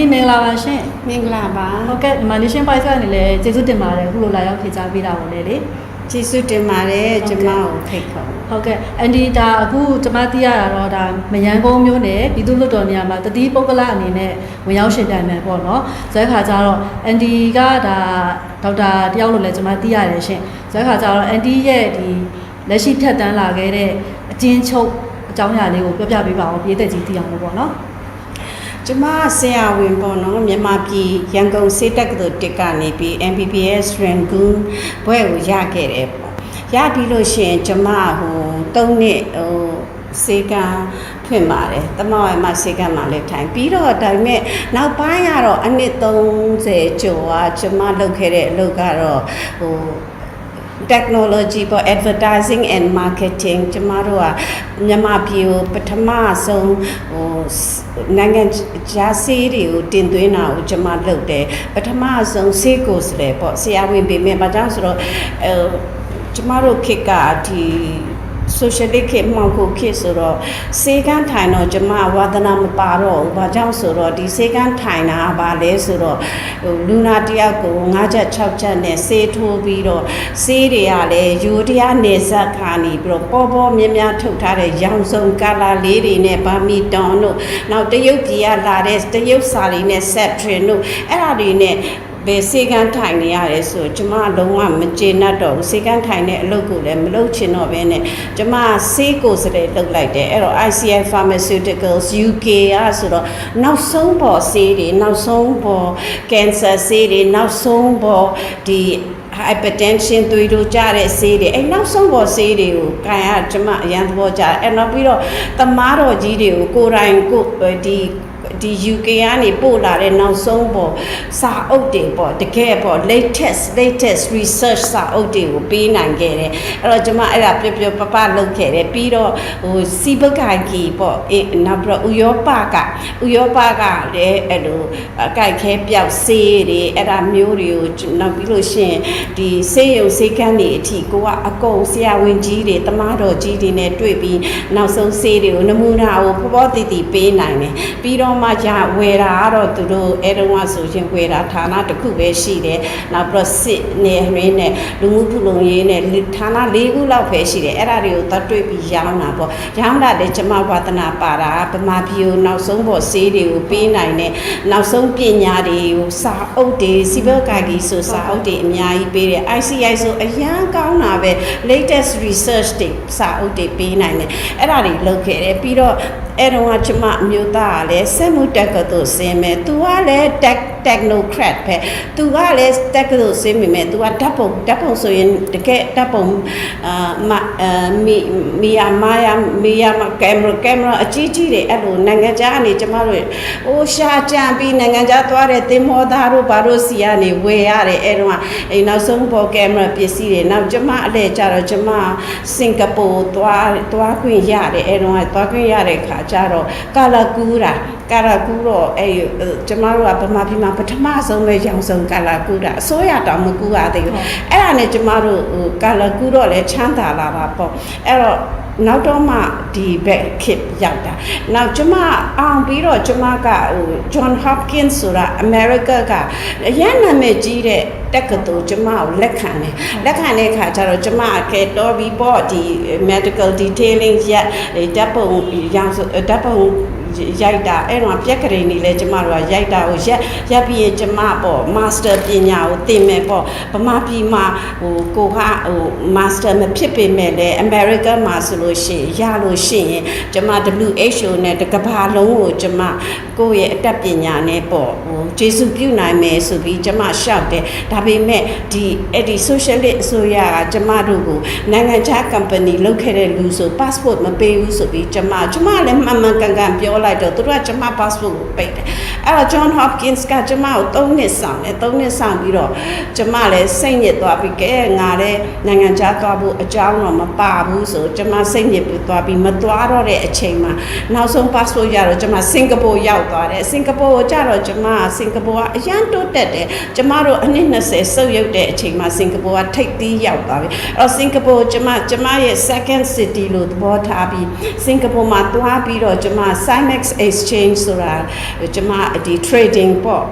ဒီမင်္ဂလာပါရှင်မင်္ဂလာပါဟုတ်ကဲ့မြန်မာ Nation Prize ကနေလည်းကျေးဇူးတင်ပါတယ်အခုလိုလာရောက်ဖြေကြားပေးတာကိုလည်းလေကျေးဇူးတင်ပါတယ်ဟုတ်ကျကဲ့မကိုဖိတ်ခေါ်ဟုတ်ကဲ့အန်ဒီဒါအခုကျွန်မသိရတာတော့ဒါမယန်းကုန်းမျိုးနဲ့ပြည်သူ့လွှတ်တော်နေရာမှာတတိပုဂ္ဂလအနေနဲ့ဝင်ရောက်ရှင်တန်မယ်ပေါ့နော်ဇွဲခါကျတော့အန်ဒီကဒါဒေါက်တာတယောက်လို့လည်းကျွန်မသိရတယ်ရှင်ဇွဲခါကျတော့အန်ဒီရဲ့ဒီလက်ရှိဖြတ်တန်းလာခဲ့တဲ့အကျဉ်းချုပ်အကြောင်းအရာလေးကိုပြောပြပေးပါဦးပြည်သက်ကြီးသိအောင်လို့ပေါ့နော် ကျမဆရာဝန်ပေါ့နော်မြန်မာပြည်ရန်ကုန်စေတက္ကသိုလ်တစ်ကနေပြီး MBBS Rangoon ဘွဲ့ကိုရခဲ့တယ်ပေါ့ရပြီးလို့ရှိရင်ကျမဟို၃နှစ်ဟိုစေကံဖွင့်ပါတယ်တမောင်ရမစေကံမှာလည်းထိုင်ပြီးတော့ဒါပေမဲ့နောက်ပိုင်းကတော့အနှစ်30ကျော်ကကျမလုပ်ခဲ့တဲ့အလုပ်ကတော့ဟို technology ပေါ့ advertising and marketing ကျမတို့ကမြန်မာပြည်ကိုပထမဆုံးဟိုနိုင်ငံခြားဆေးတွေကိုတင်သွင်းတာကိုကျမလုပ်တယ်ပထမဆုံးဆေးကိုယ်စားလှယ်ပေါ့ဆရာဝန်ပေးမယ်ဘာကြောင့်ဆိုတော့အဲကျမတို့ခေတ်ကဒီ socialist ခေတ်မှောင်ခုခေတ်ဆိုတော့စေကန်းထိုင်တော့ကျမဝါသနာမပါတော့ဘူး။ဘာကြောင့်ဆိုတော့ဒီစေကန်းထိုင်တာကဘာလဲဆိုတော့ဟိုလူနာတယောက်ကို၅ချက်၆ချက်နဲ့ဆေးထိုးပြီးတော့ဆေးတွေကလည်းယူတရားနေဆက်ခါနေပြီးတော့ပေါ်ပေါ်မြင်းများထုတ်ထားတဲ့ရောင်စုံကာလာလေးတွေနဲ့ဗာမီတွန်တို့နောက်တရုတ်ပြည်ကလာတဲ့တရုတ်စာလေးနဲ့ဆက်ထရင်တို့အဲ့ဒါတွေနဲ့ ဘယ်စေကန်းထိုင်နေရတယ်ဆိုကျမလုံးဝမကျေနပ်တော့ဘူးစေကန်းထိုင်တဲ့အလုပ်ကိုလည်းမလုပ်ချင်တော့ဘဲနဲ့ကျမဆေးကိုယ်စတဲ့လုပ်လိုက်တယ်အဲ့တော့ ICI Pharmaceuticals UK อ่ะဆိုတော့နောက်ဆုံးပေါ်ဆေးတွေနောက်ဆုံးပေါ် cancer ဆေးတွေနောက်ဆုံးပေါ်ဒီ hypertension သွေးတို့ကြတဲ့ဆေးတွေအဲ့နောက်ဆုံးပေါ်ဆေးတွေကိုကန်ရကျမအရန်သဘောကျတယ်အဲ့နောက်ပြီးတော့သမားတော်ကြီးတွေကိုကိုယ်တိုင်ကိုယ်ဒီ ဒီ UK ကနေပို့လာတဲ့နောက်ဆုံးပေါ်စာအုပ်တွေပေါ့တကယ်ပေါ့ latest latest research စာအုပ်တွေကိုပေးနိုင်ခဲ့တယ်အဲ့တော့ကျွန်မအဲ့ဒါပြပြပပလုပ်ခဲ့တယ်ပြီးတော့ဟိုစီဘကိုင်ကီပေါ့အေးနောက်ပြီးတော့ဥရောပကဥရောပကလည်းအဲ့လိုအကြိုက်ခဲပြောက်ဆေးတွေအဲ့ဒါမျိုးတွေကိုနောက်ပြီးလို့ရှိရင်ဒီဆေးရုံဆေးကန်းတွေအထိကိုကအကုန်ဆရာဝန်ကြီးတွေတမားတော်ကြီးတွေနဲ့တွေ့ပြီးနောက်ဆုံးဆေးတွေကိုနမူနာကိုဖောဖောတည်တည်ပေးနိုင်တယ်ပြီးတော့မှじゃဝယ်တာကတော့သူတို့အဲတုန်းကဆိုရင်ဝယ်တာဌာနတစ်ခုပဲရှိတယ်နောက်ပြီးတော့စစ်နေရင်းနဲ့လူမှုဖူလုံရေးနဲ့ဌာန၄ခုလောက်ပဲရှိတယ်အဲ့ဒါတွေကိုသတ်တွေ့ပြီးရောင်းတာပေါ့ရောင်းတာလည်းကျမဝါသနာပါတာဗမာပြည်ကိုနောက်ဆုံးပေါ်ဆေးတွေကိုပေးနိုင်တဲ့နောက်ဆုံးပညာတွေကိုစာအုပ်တွေစီဘယ်ကာဂီဆိုစာအုပ်တွေအများကြီးပေးတယ် ICI ဆိုအရန်ကောင်းတာပဲ latest research တွေစာအုပ်တွေပေးနိုင်တယ်အဲ့ဒါတွေလုပ်ခဲ့တယ်ပြီးတော့အဲ့တော့ကကျမအမျိုးသားကလည်းစက်မှုတက်ကသို့ဆင်းမယ်။ तू ကလည်း tech technocrat ပဲ။ तू ကလည်းတက်ကသို့ဆင်းမိမယ်။ तू ကဓာတ်ပုံဓာတ်ပုံဆိုရင်တကယ်ဓာတ်ပုံအာမအာမီမီယာမာယာမီယာမကင်မရာကင်မရာအကြီးကြီးတွေအဲ့လိုနိုင်ငံခြားကနေကျမတို့ဟိုရှာကြံပြီးနိုင်ငံခြားသွားတဲ့သင်္ဘောသားတို့ဘာတို့စီကနေဝယ်ရတယ်အဲ့တော့အိမ်နောက်ဆုံးပေါ်ကင်မရာပစ္စည်းတွေနောက်ကျမအလဲကြတော့ကျမစင်ကာပူသွားသွားခွင့်ရတယ်အဲ့တော့သွားခွင့်ရတဲ့ခါကျတော့ကာလာကူရာကာလာကူတော့အဲ့ကျမတို့ကဗမာပြည်မှာပထမဆုံးပဲရောင်စုံကာလာကူတာအစိုးရတောင်မကူရသေးဘူးအဲ့ဒါနဲ့ကျမတို့ဟိုကာလာကူတော့လဲချမ်းသာလာတာပေါ့အဲ့တော့နောက်တော့မှဒီဘက်ခစ်ရောက်တာနောက်ကျမအောင်ပြီးတော့ကျမကဟို John Hopkins ဆိုတာ America ကအရန်နာမည်ကြီးတဲ့တက္ကသိုလ်ကျမကိုလက်ခံတယ်လက်ခံတဲ့အခါကျတော့ကျမကဲတော်ပြီးပေါ့ဒီ medical detailing ရက်ဓာတ်ပုံရောင်ဓာတ်ပုံ ရိုက်တာအဲ့တော့ပြက်ကလေးနေလဲကျမတို့ကရိုက်တာကိုရက်ရက်ပြီးရင်ကျမပေါ့မာစတာပညာကိုသင်မယ်ပေါ့ဗမာပြည်မှာဟိုကိုကဟိုမာစတာမဖြစ်ပေမဲ့လည်းအမေရိကန်မှာဆိုလို့ရှိရင်ရလို့ရှိရင်ကျမ WHO နဲ့တကဘာလုံးကိုကျမကိုယ့်ရဲ့အတတ်ပညာနဲ့ပေါ့ဟိုကျေစုပြုနိုင်မယ်ဆိုပြီးကျမရှောက်တယ်ဒါပေမဲ့ဒီအဲ့ဒီ socialist အစိုးရကကျမတို့ကိုနိုင်ငံခြား company လုပ်ခဲ့တဲ့လူဆို passport မပေးဘူးဆိုပြီးကျမကျမလည်းမှန်မှန်ကန်ကန်ပြောလိုက်တော့သူတို့ကကျမ passport ကိုပိတ်တယ်အဲ့တော့ John Hopkins ကကျမကို3နှစ်ဆောင်တယ်3နှစ်ဆောင်ပြီးတော့ကျမလည်းစိတ်ညစ်သွားပြီးကဲငါလည်းနိုင်ငံခြားသွားဖို့အကြောင်းတော့မပါဘူးဆိုကျမစိတ်ညစ်ပြီးသွားပြီးမသွားတော့တဲ့အချိန်မှာနောက်ဆုံး passport ရတော့ကျမစင်ကာပူရောက်သွားတယ်စင်ကာပူကိုကြတော့ကျမစင်ကာပူကအရန်တိုးတက်တယ်ကျမတို့အနှစ်20စုပ်ရုပ်တဲ့အချိန်မှာစင်ကာပူကထိပ်သီးရောက်သွားပြီအဲ့တော့စင်ကာပူကျမကျမရဲ့ second city လို့သဘောထားပြီးစင်ကာပူမှာသွားပြီးတော့ကျမ Cymex exchange ဆိုတာကျမ ဒီ trading ပေါ့